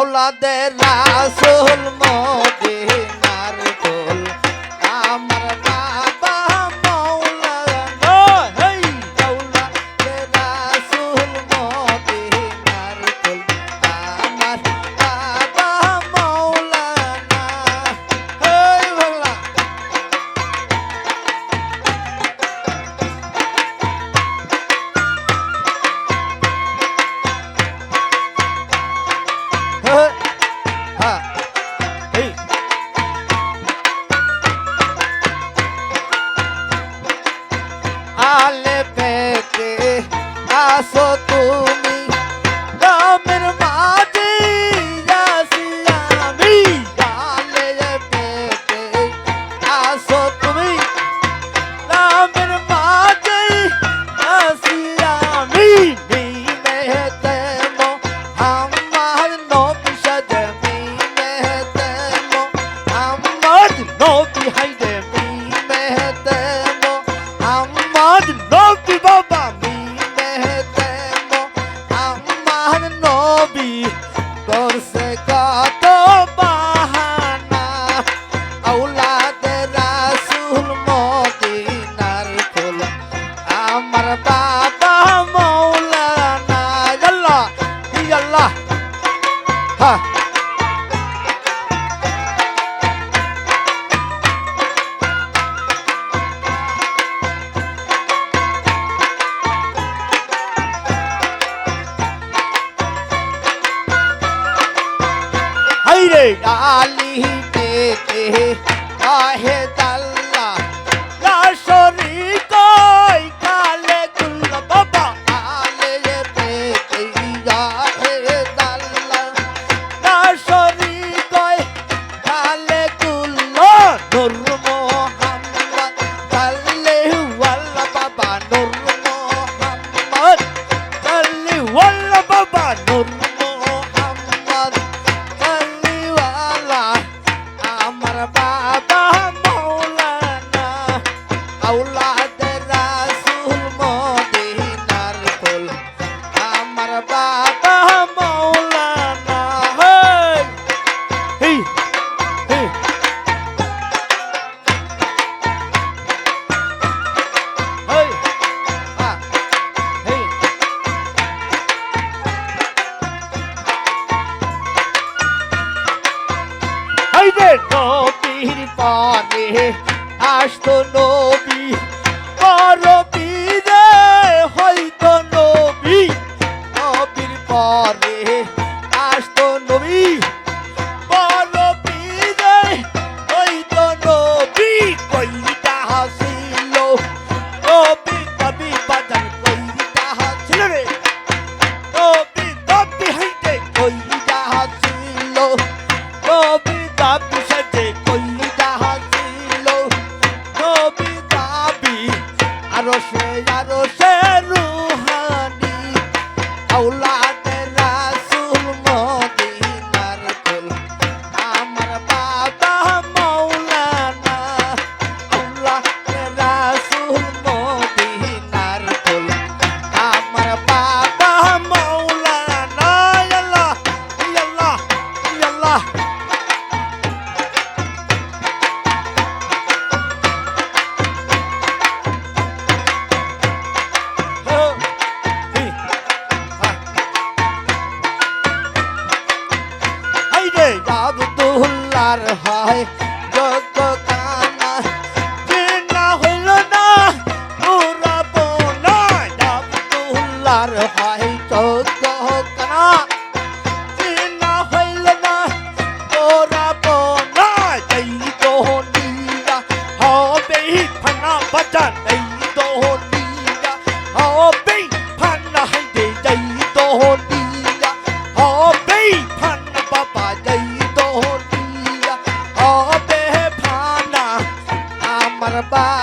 औलाद रासुल मौत আলে পেতে আসো তুমি। হ্যাঁ রে ডাল pastor আর হয় যত কানা বিনা হইল না পুরা বোনা আব্দুল্লার হয় যত কানা বিনা হইল না পুরা বোনা যাই তো নীরা, হবে তো terbang